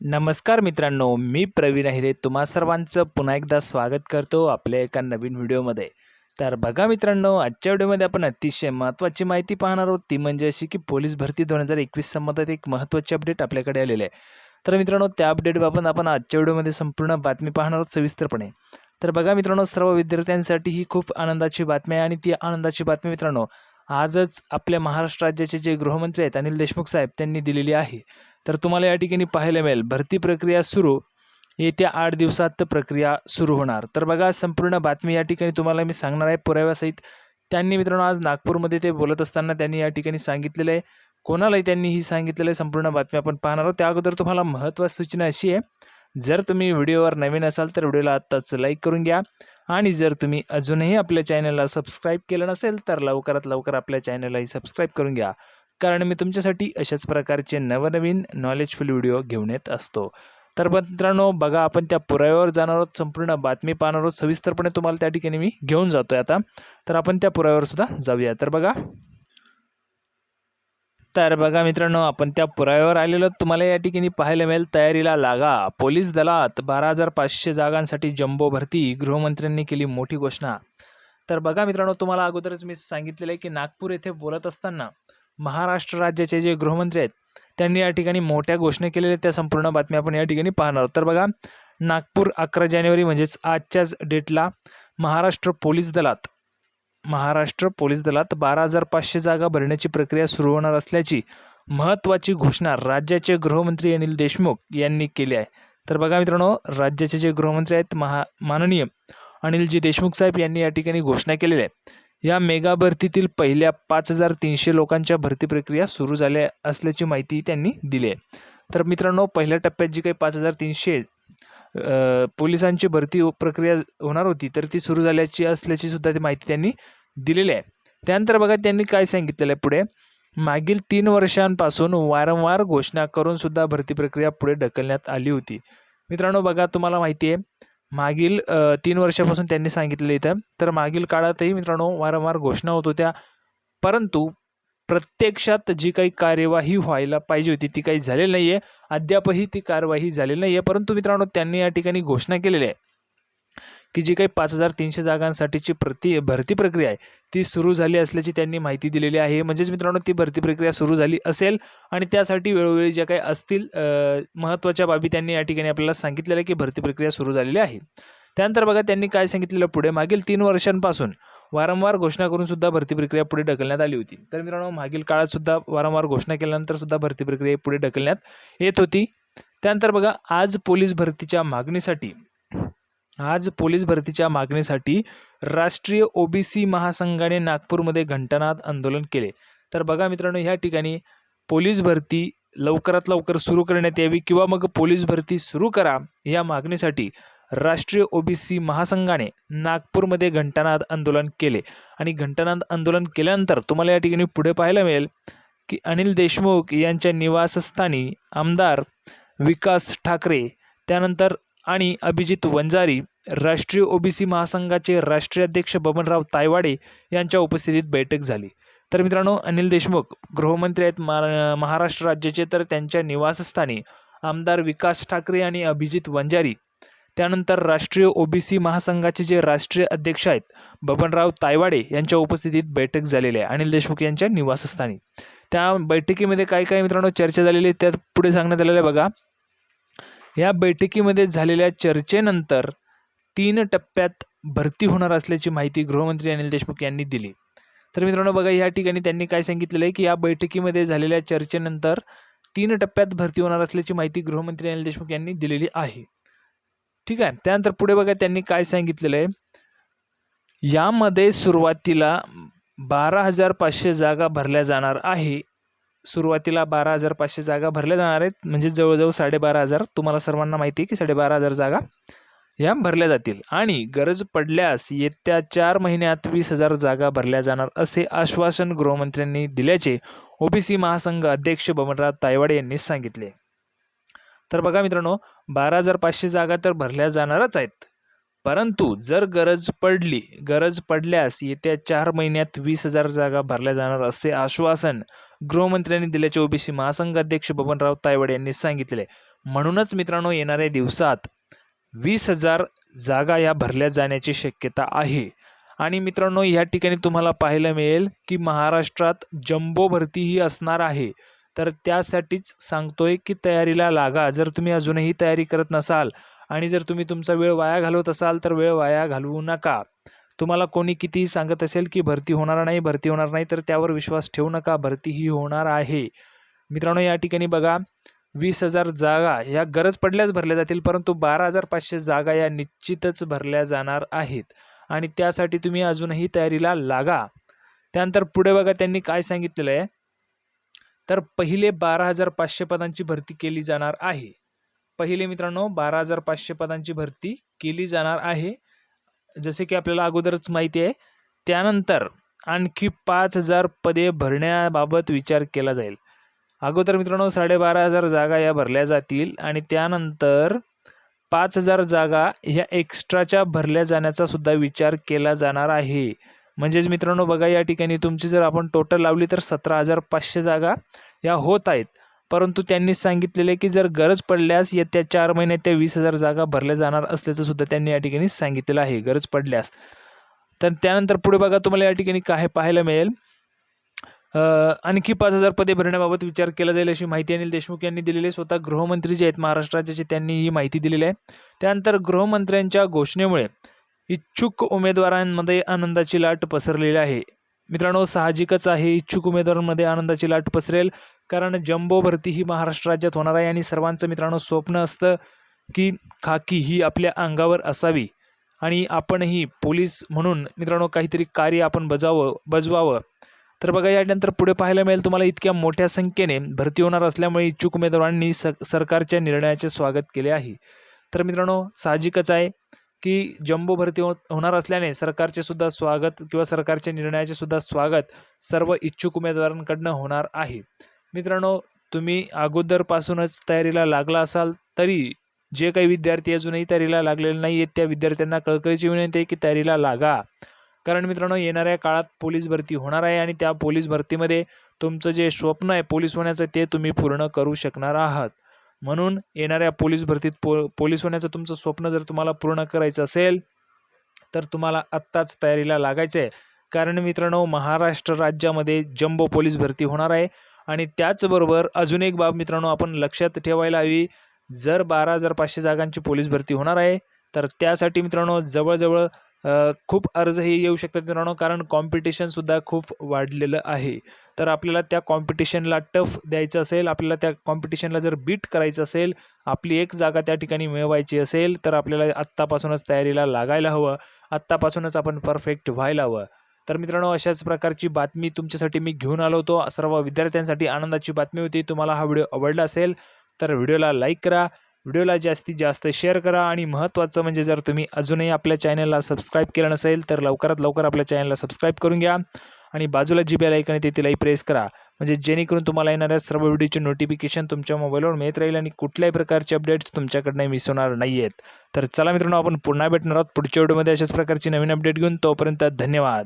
नमस्कार मित्रांनो मी प्रवीण अहिरे. तुम्हा सर्वांचं पुन्हा एकदा स्वागत करतो आपल्या एका नवीन व्हिडिओमध्ये. तर बघा मित्रांनो आजच्या व्हिडिओमध्ये आपण अतिशय महत्त्वाची माहिती पाहणार आहोत. ती म्हणजे अशी की पोलीस भरती दोन हजार एकवीस संबंधात एक महत्त्वाची अपडेट आपल्याकडे आलेले आहे. तर मित्रांनो त्या अपडेटबाबत आपण आजच्या व्हिडिओमध्ये संपूर्ण बातमी पाहणार आहोत सविस्तरपणे. तर बघा मित्रांनो सर्व विद्यार्थ्यांसाठी ही खूप आनंदाची बातमी आहे आणि ती आनंदाची बातमी मित्रांनो आजच आपल्या महाराष्ट्र राज्याचे जे गृहमंत्री आहेत अनिल देशमुख साहेब त्यांनी दिलेली आहे. तर तुम्हाला या ठिकाणी पाहायला मिळेल भरती प्रक्रिया सुरू. येत्या आठ दिवसात प्रक्रिया सुरू होणार. तर बघा संपूर्ण बातमी या ठिकाणी तुम्हाला मी सांगणार आहे. पुराव्यासहित त्यांनी मित्रांनो आज नागपूरमध्ये ते बोलत असताना त्यांनी या ठिकाणी सांगितलेलं आहे. कोणालाही त्यांनी ही सांगितलेलं आहे. संपूर्ण बातमी आपण पाहणार आहोत. त्या अगोदर तुम्हाला महत्त्वाची सूचना अशी आहे जर तुम्ही व्हिडिओवर नवीन असाल तर व्हिडिओला आत्ताच लाईक करून घ्या. आणि जर तुम्ही अजूनही आपल्या चॅनलला सबस्क्राईब केलं नसेल तर लवकरात लवकर आपल्या चॅनललाही सबस्क्राईब करून घ्या. कारण मी तुमच्यासाठी अशाच प्रकारचे नवनवीन नॉलेजफुल व्हिडिओ घेऊन येत असतो. तर मित्रांनो बघा आपण त्या पुराव्यावर जाणार आहोत संपूर्ण बातमी पाहणार आहोत. सविस्तरपणे तुम्हाला त्या ठिकाणी मी घेऊन जातोय आता. तर आपण त्या पुराव्यावर सुद्धा जाऊया. तर बघा. तर बघा मित्रांनो आपण त्या पुराव्यावर आलेलो तुम्हाला या ठिकाणी पाहायला मिळेल तयारीला लागा. पोलीस दलात बारा हजार पाचशे जागांसाठी जम्बो भरती. गृहमंत्र्यांनी केली मोठी घोषणा. तर बघा मित्रांनो तुम्हाला अगोदरच मी सांगितलेलं आहे की नागपूर येथे बोलत असताना महाराष्ट्र राज्याचे जे गृहमंत्री आहेत त्यांनी या ठिकाणी मोठ्या घोषणा केलेल्या त्या संपूर्ण बातम्या आपण या ठिकाणी पाहणार आहोत. तर बघा नागपूर अकरा जानेवारी म्हणजेच आजच्याच डेटला महाराष्ट्र पोलीस दलात महाराष्ट्र पोलीस दलात बारा हजार पाचशे जागा भरण्याची प्रक्रिया सुरू होणार असल्याची महत्त्वाची घोषणा राज्याचे गृहमंत्री अनिल देशमुख यांनी केली आहे. तर बघा मित्रांनो राज्याचे जे गृहमंत्री आहेत महा माननीय अनिलजी देशमुख साहेब यांनी या ठिकाणी घोषणा केलेली आहे या मेगा भरतीतील पहिल्या पाच हजार तीनशे लोकांच्या भरती प्रक्रिया सुरू झाल्या असल्याची माहिती त्यांनी दिली आहे. तर मित्रांनो पहिल्या टप्प्यात जी काही पाच हजार तीनशे पोलिसांची भरती हो, प्रक्रिया होणार होती तर ती सुरू झाल्याची असल्याची सुद्धा ती माहिती त्यांनी दिलेली आहे. त्यानंतर बघा त्यांनी काय सांगितलेलं आहे पुढे. मागील तीन वर्षांपासून वारंवार घोषणा करून सुद्धा भरती प्रक्रिया पुढे ढकलण्यात आली होती. मित्रांनो बघा तुम्हाला माहिती आहे मागील तीन वर्षापासून त्यांनी सांगितलं इथं. तर मागील काळातही मित्रांनो वारंवार घोषणा होत होत्या. परंतु प्रत्यक्षात जी काही कार्यवाही व्हायला पाहिजे होती ती काही झालेली नाही आहे अद्यापही ती कार्यवाही झालेली नाही आहे परंतु मित्रांनो त्यांनी या ठिकाणी घोषणा केलेली आहे. की जी काही पाच हजार तीनशे जागांसाठीची प्रति भरती प्रक्रिया आहे ती सुरू झाली असल्याची त्यांनी माहिती दिलेली आहे. म्हणजेच मित्रांनो ती भरती प्रक्रिया सुरू झाली असेल आणि त्यासाठी वेळोवेळी ज्या काही असतील महत्त्वाच्या बाबी त्यांनी या ठिकाणी आपल्याला सांगितलेलं की भरती प्रक्रिया सुरू झालेली आहे. त्यानंतर बघा त्यांनी काय सांगितलेलं पुढे? मागील तीन वर्षांपासून वारंवार घोषणा करून सुद्धा भरती प्रक्रिया पुढे ढकलण्यात आली होती. तर मित्रांनो मागील काळात सुद्धा वारंवार घोषणा केल्यानंतर सुद्धा भरती प्रक्रिया पुढे ढकलण्यात येत होती. त्यानंतर बघा आज पोलीस भरतीच्या मागणीसाठी आज पोलीस भरतीच्या मागणीसाठी राष्ट्रीय ओबीसी महासंघाने नागपूरमध्ये घंटानाद आंदोलन केले. तर बघा मित्रांनो ह्या ठिकाणी पोलीस भरती लवकरात लवकर सुरू करण्यात यावी किंवा मग पोलीस भरती सुरू करा या मागणीसाठी राष्ट्रीय ओबीसी महासंघाने नागपूरमध्ये घंटानाद आंदोलन केले. आणि घंटानाद आंदोलन केल्यानंतर तुम्हाला या ठिकाणी पुढे पाहायला मिळेल की अनिल देशमुख यांच्या निवासस्थानी आमदार विकास ठाकरे त्यानंतर आणि अभिजित वंजारी राष्ट्रीय ओबीसी महासंघाचे राष्ट्रीय अध्यक्ष बबनराव तायवाडे यांच्या उपस्थितीत बैठक झाली. तर मित्रांनो अनिल देशमुख गृहमंत्री आहेत मा महाराष्ट्र राज्याचे तर त्यांच्या निवासस्थानी आमदार विकास ठाकरे आणि अभिजित वंजारी त्यानंतर राष्ट्रीय ओबीसी महासंघाचे जे राष्ट्रीय अध्यक्ष आहेत बबनराव तायवाडे यांच्या उपस्थितीत बैठक झालेली आहे. अनिल देशमुख यांच्या निवासस्थानी. त्या बैठकीमध्ये काय काय मित्रांनो चर्चा झालेली आहे त्यात पुढे सांगण्यात आलेलं आहे बघा. या बैठकीमध्ये झालेल्या चर्चेनंतर तीन टप्प्यात भरती होणार असल्याची माहिती गृहमंत्री अनिल देशमुख यांनी दिली. तर मित्रांनो बघा या ठिकाणी त्यांनी काय सांगितलेलं आहे की या बैठकीमध्ये झालेल्या चर्चेनंतर तीन टप्प्यात भरती होणार असल्याची माहिती गृहमंत्री अनिल देशमुख यांनी दिलेली आहे. ठीक आहे त्यानंतर पुढे बघा त्यांनी काय सांगितलेलं आहे. यामध्ये सुरुवातीला बारा हजार पाचशे जागा भरल्या जाणार आहे. सुरुवातीला बारा हजार पाचशे जागा भरल्या जाणार आहेत. म्हणजे जवळजवळ साडेबारा हजार. तुम्हाला सर्वांना माहिती आहे की साडेबारा हजार जागा ह्या भरल्या जातील. आणि गरज पडल्यास येत्या चार महिन्यात वीस हजार जागा भरल्या जाणार असे आश्वासन गृहमंत्र्यांनी दिल्याचे ओबीसी महासंघ अध्यक्ष बबनराव तायवाडे यांनी सांगितले. तर बघा मित्रांनो बारा हजार पाचशे जागा तर भरल्या जाणारच आहेत. परंतु जर गरज पडली गरज पडल्यास येत्या चार महिन्यात वीस हजार जागा भरल्या जाणार असे आश्वासन गृहमंत्र्यांनी दिल्याचे ओबीसी महासंघ अध्यक्ष बबनराव तायवड यांनी सांगितले. म्हणूनच मित्रांनो येणाऱ्या दिवसात वीस हजार जागा या भरल्या जाण्याची शक्यता आहे. आणि मित्रांनो या ठिकाणी तुम्हाला पाहायला मिळेल की महाराष्ट्रात जम्बो भरती ही असणार आहे. तर त्यासाठीच सांगतोय की तयारीला लागा. जर तुम्ही अजूनही तयारी करत नसाल आणि जर तुम्ही तुमचा वेळ वाया घालवत असाल तर वेळ वाया घालवू नका. तुम्हाला कोणी कितीही सांगत असेल की भरती होणार नाही भरती होणार नाही तर त्यावर विश्वास ठेवू नका भरती ही होणार आहे. मित्रांनो या ठिकाणी बघा वीस हजार जागा ह्या गरज पडल्याच भरल्या जातील परंतु बारा हजार पाचशे जागा या निश्चितच भरल्या जाणार आहेत. आणि त्यासाठी तुम्ही अजूनही तयारीला लागा. त्यानंतर पुढे बघा त्यांनी काय सांगितलेलं आहे? तर पहिले बारा हजार पाचशे पदांची भरती केली जाणार आहे. पहिले मित्रांनो बारा हजार पाचशे पदांची भरती केली जाणार आहे. जसे की आपल्याला अगोदरच माहिती आहे त्यानंतर आणखी पाच हजार पदे भरण्याबाबत विचार केला जाईल. अगोदर मित्रांनो साडेबारा हजार जागा या भरल्या जातील आणि त्यानंतर पाच हजार जागा ह्या एक्स्ट्राच्या भरल्या जाण्याचा सुद्धा विचार केला जाणार आहे. म्हणजेच मित्रांनो बघा या ठिकाणी तुमची जर आपण टोटल लावली तर सतरा हजार पाचशे जागा या होत आहेत. परंतु त्यांनी सांगितलेले की जर गरज पडल्यास येत्या चार महिन्यात त्या वीस हजार जागा भरल्या जाणार असल्याचं सुद्धा त्यांनी या ठिकाणी सांगितलेलं आहे गरज पडल्यास. तर त्यानंतर पुढे बघा तुम्हाला या ठिकाणी काय पाहायला मिळेल. आणखी पाच हजार पदे भरण्याबाबत विचार केला जाईल अशी माहिती अनिल देशमुख यांनी दिलेली आहे. स्वतः गृहमंत्री जे आहेत महाराष्ट्र राज्याचे त्यांनी ही माहिती दिलेली आहे. त्यानंतर गृहमंत्र्यांच्या घोषणेमुळे इच्छुक उमेदवारांमध्ये आनंदाची लाट पसरलेली आहे. मित्रांनो साहजिकच आहे. इच्छुक उमेदवारांमध्ये आनंदाची लाट पसरेल कारण जम्बो भरती ही महाराष्ट्र राज्यात होणार आहे आणि सर्वांचं मित्रांनो स्वप्न असतं की खाकी ही आपल्या अंगावर असावी. आणि आपणही पोलीस म्हणून मित्रांनो काहीतरी कार्य आपण बजावं बजवावं. तर बघा यानंतर पुढे पाहायला मिळेल तुम्हाला इतक्या मोठ्या संख्येने भरती होणार असल्यामुळे इच्छुक उमेदवारांनी स सरकारच्या निर्णयाचे स्वागत केले आहे. तर मित्रांनो साहजिकच आहे. की जम्बो भरती हो होणार असल्याने सरकारचे सुद्धा स्वागत किंवा सरकारच्या निर्णयाचे सुद्धा स्वागत सर्व इच्छुक उमेदवारांकडनं होणार आहे. मित्रांनो तुम्ही अगोदरपासूनच तयारीला लागला असाल तरी जे काही विद्यार्थी अजूनही तयारीला लागलेले नाही आहेत त्या विद्यार्थ्यांना कळकळीची विनंती आहे की तयारीला लागा. कारण मित्रांनो येणाऱ्या काळात पोलीस भरती होणार आहे आणि त्या पोलीस भरतीमध्ये तुमचं जे स्वप्न आहे पोलीस होण्याचं ते तुम्ही पूर्ण करू शकणार आहात. म्हणून येणाऱ्या पोलीस भरतीत पो पोलीस होण्याचं तुमचं स्वप्न जर तुम्हाला पूर्ण करायचं असेल तर तुम्हाला आत्ताच तयारीला लागायचं आहे कारण मित्रांनो महाराष्ट्र राज्यामध्ये जम्बो पोलीस भरती होणार आहे आणि त्याचबरोबर अजून एक बाब मित्रांनो आपण लक्षात ठेवायला हवी. जर बारा हजार पाचशे जागांची पोलीस भरती होणार आहे तर त्यासाठी मित्रांनो जवळजवळ खूप अर्जही येऊ शकतात मित्रांनो कारण कॉम्पिटिशनसुद्धा खूप वाढलेलं आहे. तर आपल्याला त्या कॉम्पिटिशनला टफ द्यायचं असेल आपल्याला त्या कॉम्पिटिशनला जर बीट करायचं असेल आपली एक जागा त्या ठिकाणी मिळवायची असेल तर आपल्याला आत्तापासूनच तयारीला लागायला हवं. आत्तापासूनच आपण परफेक्ट व्हायला हवं. तर मित्रांनो अशाच प्रकारची बातमी तुमच्यासाठी मी घेऊन आलो होतो. सर्व विद्यार्थ्यांसाठी आनंदाची बातमी होती. तुम्हाला हा व्हिडिओ आवडला असेल तर व्हिडिओला लाईक करा. व्हिडिओला जास्तीत जास्त शेअर करा आणि महत्त्वाचं म्हणजे जर तुम्ही अजूनही आपल्या चॅनलला सबस्क्राईब केलं नसेल तर लवकरात लवकर आपल्या चॅनलला सबस्क्राईब करून घ्या आणि बाजूला जी बेल ऐकणे ते तिलाही प्रेस करा. म्हणजे जेणेकरून तुम्हाला येणाऱ्या सर्व व्हिडिओचे नोटिफिकेशन तुमच्या मोबाईलवर मिळत राहील आणि कुठल्याही प्रकारचे अपडेट्स तुमच्याकडनं मिस होणार नाही आहेत तर चला मित्रांनो आपण पुन्हा भेटणार आहोत पुढच्या व्हिडिओमध्ये अशाच प्रकारची नवीन अपडेट घेऊन. तोपर्यंत धन्यवाद.